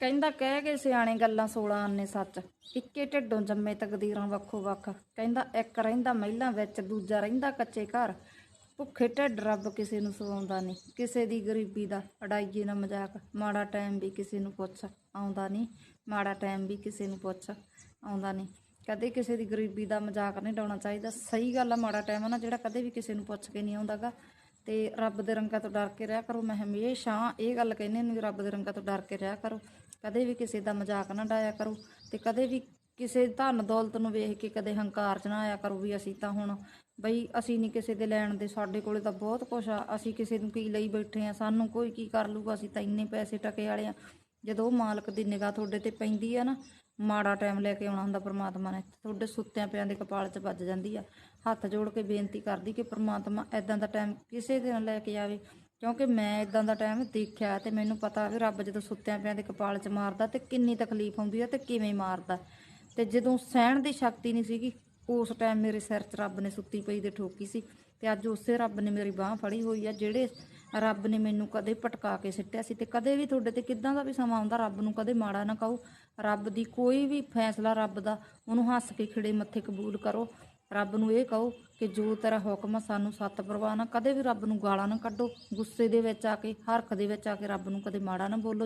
ਕਹਿੰਦਾ ਕਹਿ ਕੇ ਸਿਆਣੇ ਗੱਲਾਂ 16 ਆਨੇ ਸੱਚ। ਇੱਕੇ ਢਿੱਡੋਂ ਜੰਮੇ ਤਕਦੀਰਾਂ ਵੱਖੋ ਵੱਖ। ਕਹਿੰਦਾ ਇੱਕ ਰਹਿੰਦਾ ਮਹਿਲਾਂ ਵਿੱਚ, ਦੂਜਾ ਰਹਿੰਦਾ ਕੱਚੇ ਘਰ। ਭੁੱਖੇ ਢਿੱਡ ਰੱਬ ਕਿਸੇ ਨੂੰ ਸਵਾਉਂਦਾ ਨਹੀਂ। ਕਿਸੇ ਦੀ ਗਰੀਬੀ ਦਾ ਅੜਾਈਏ ਨਾ ਮਜ਼ਾਕ। ਮਾੜਾ ਟਾਈਮ ਵੀ ਕਿਸੇ ਨੂੰ ਪੁੱਛ। ਆਉਂਦਾ ਨਹੀਂ। ਮਾੜਾ ਟਾਈਮ ਵੀ ਕਿਸੇ ਨੂੰ ਪੁੱਛ। ਆਉਂਦਾ ਨਹੀਂ। ਕਦੇ ਕਿਸੇ ਦੀ ਗਰੀਬੀ ਦਾ ਮਜ਼ਾਕ ਨਹੀਂ ਡਾਉਣਾ ਚਾਹੀਦਾ। ਸਹੀ ਗੱਲ ਆ, ਮਾੜਾ ਟਾਈਮ ਆ ਨਾ ਜਿਹੜਾ ਕਦੇ ਵੀ ਕਿਸੇ ਨੂੰ ਪੁੱਛ ਕੇ ਨਹੀਂ ਆਉਂਦਾਗਾ। ਤੇ ਰੱਬ ਦੇ ਰੰਗਾਂ ਤੋਂ ਡਰ ਕੇ ਰਿਹਾ ਕਰੋ। ਮੈਂ ਹਮੇਸ਼ਾ ਇਹ ਗੱਲ ਕਹਿੰਦੇ ਹਾਂ ਰੱਬ ਦੇ ਰੰਗਾਂ ਤੋਂ ਡਰ ਕੇ ਰਿਹਾ ਕਰੋ। ਕਦੇ ਵੀ ਕਿਸੇ ਦਾ ਮਜ਼ਾਕ ਨਾ ਡਾਇਆ ਕਰੋ ਤੇ ਕਦੇ ਵੀ ਕਿਸੇ ਧਨ ਦੌਲਤ ਨੂੰ ਵੇਖ ਕੇ ਕਦੇ ਹੰਕਾਰ ਚ ਨਾ ਆਇਆ ਕਰੋ ਵੀ ਅਸੀਂ ਤਾਂ ਹੁਣ ਬਈ ਅਸੀਂ ਨਹੀਂ ਕਿਸੇ ਦੇ ਲੈਣ ਦੇ, ਸਾਡੇ ਕੋਲੇ ਤਾਂ ਬਹੁਤ ਕੁਛ ਆ। ਅਸੀਂ ਕਿਸੇ ਨੂੰ ਕੀ ਲਈ ਬੈਠੇ ਆ? ਸਾਨੂੰ ਕੋਈ ਕੀ ਕਰ ਲੂਗਾ ਅਸੀਂ ਤਾਂ ਇੰਨੇ ਪੈਸੇ ਟਕੇ ਵਾਲੇ ਆ। ਜਦੋਂ ਉਹ ਮਾਲਕ ਦੀ ਨਿਗਾਹ ਤੁਹਾਡੇ ਤੇ ਪੈਂਦੀ ਆ ਨਾ, ਮਾੜਾ ਟਾਈਮ ਲੈ ਕੇ ਆਉਣਾ ਹੁੰਦਾ ਪ੍ਰਮਾਤਮਾ ਨੇ, ਤੁਹਾਡੇ ਸੁੱਤਿਆਂ ਪਿਆਂ ਦੇ ਕਪਾਲ 'ਚ ਵੱਜ ਜਾਂਦੀ ਆ। ਹੱਥ ਜੋੜ ਕੇ ਬੇਨਤੀ ਕਰਦੀ ਕਿ ਪ੍ਰਮਾਤਮਾ ਐਦਾਂ ਦਾ ਟਾਈਮ ਕਿਸੇ ਦਿਨ ਲੈ ਕੇ ਆਵੇ, ਕਿਉਂਕਿ ਮੈਂ ਇਦਾਂ ਦਾ ਟਾਈਮ ਦੇਖਿਆ ਤੇ ਮੈਨੂੰ ਪਤਾ ਵੀ ਰੱਬ ਜਦੋਂ ਸੁੱਤਿਆਂ ਪਿਆਂ ਦੇ ਕਪਾਲ 'ਚ ਮਾਰਦਾ ਤੇ ਕਿੰਨੀ ਤਕਲੀਫ ਹੁੰਦੀ ਆ ਤੇ ਕਿਵੇਂ ਮਾਰਦਾ। ਤੇ ਜਦੋਂ ਸਹਿਣ ਦੀ ਸ਼ਕਤੀ ਨਹੀਂ ਸੀਗੀ, ਉਸ ਟਾਈਮ ਮੇਰੇ ਸਿਰ 'ਚ ਰੱਬ ਨੇ ਸੁੱਤੀ ਪਈ ਦੇ ਠੋਕੀ ਸੀ ਤੇ ਅੱਜ ਉਸੇ ਰੱਬ ਨੇ ਮੇਰੀ ਬਾਹ ਫੜੀ ਹੋਈ ਆ, ਜਿਹੜੇ ਰੱਬ ਨੇ ਮੈਨੂੰ ਕਦੇ ਪਟਕਾ ਕੇ ਸਿੱਟਿਆ ਸੀ ਤੇ ਕਦੇ ਵੀ ਤੁਹਾਡੇ ਤੇ ਕਿੱਦਾਂ ਦਾ ਵੀ ਸਮਾਂ ਆਉਂਦਾ, ਰੱਬ ਨੂੰ ਕਦੇ ਮਾੜਾ ਨਾ ਕਹੋ। ਰੱਬ ਦੀ ਕੋਈ ਵੀ ਫੈਸਲਾ ਰੱਬ ਦਾ, ਉਹਨੂੰ ਹੱਸ ਕੇ ਖਿੜੇ ਮੱਥੇ ਕਬੂਲ ਕਰੋ। ਰੱਬ ਨੂੰ ਇਹ ਕਹੋ ਕਿ ਜੋ ਤੇਰਾ ਹੁਕਮ ਆ, ਸਾਨੂੰ ਸੱਤ ਪਰਵਾਹ ਨਾ, ਕਦੇ ਵੀ ਰੱਬ ਨੂੰ ਗਾਲਾਂ ਨਾ ਕੱਢੋ। ਗੁੱਸੇ ਦੇ ਵਿੱਚ ਆ ਕੇ, ਹਰਖ ਦੇ ਵਿੱਚ ਆ ਕੇ ਰੱਬ ਨੂੰ ਕਦੇ ਮਾੜਾ ਨਾ ਬੋਲੋ।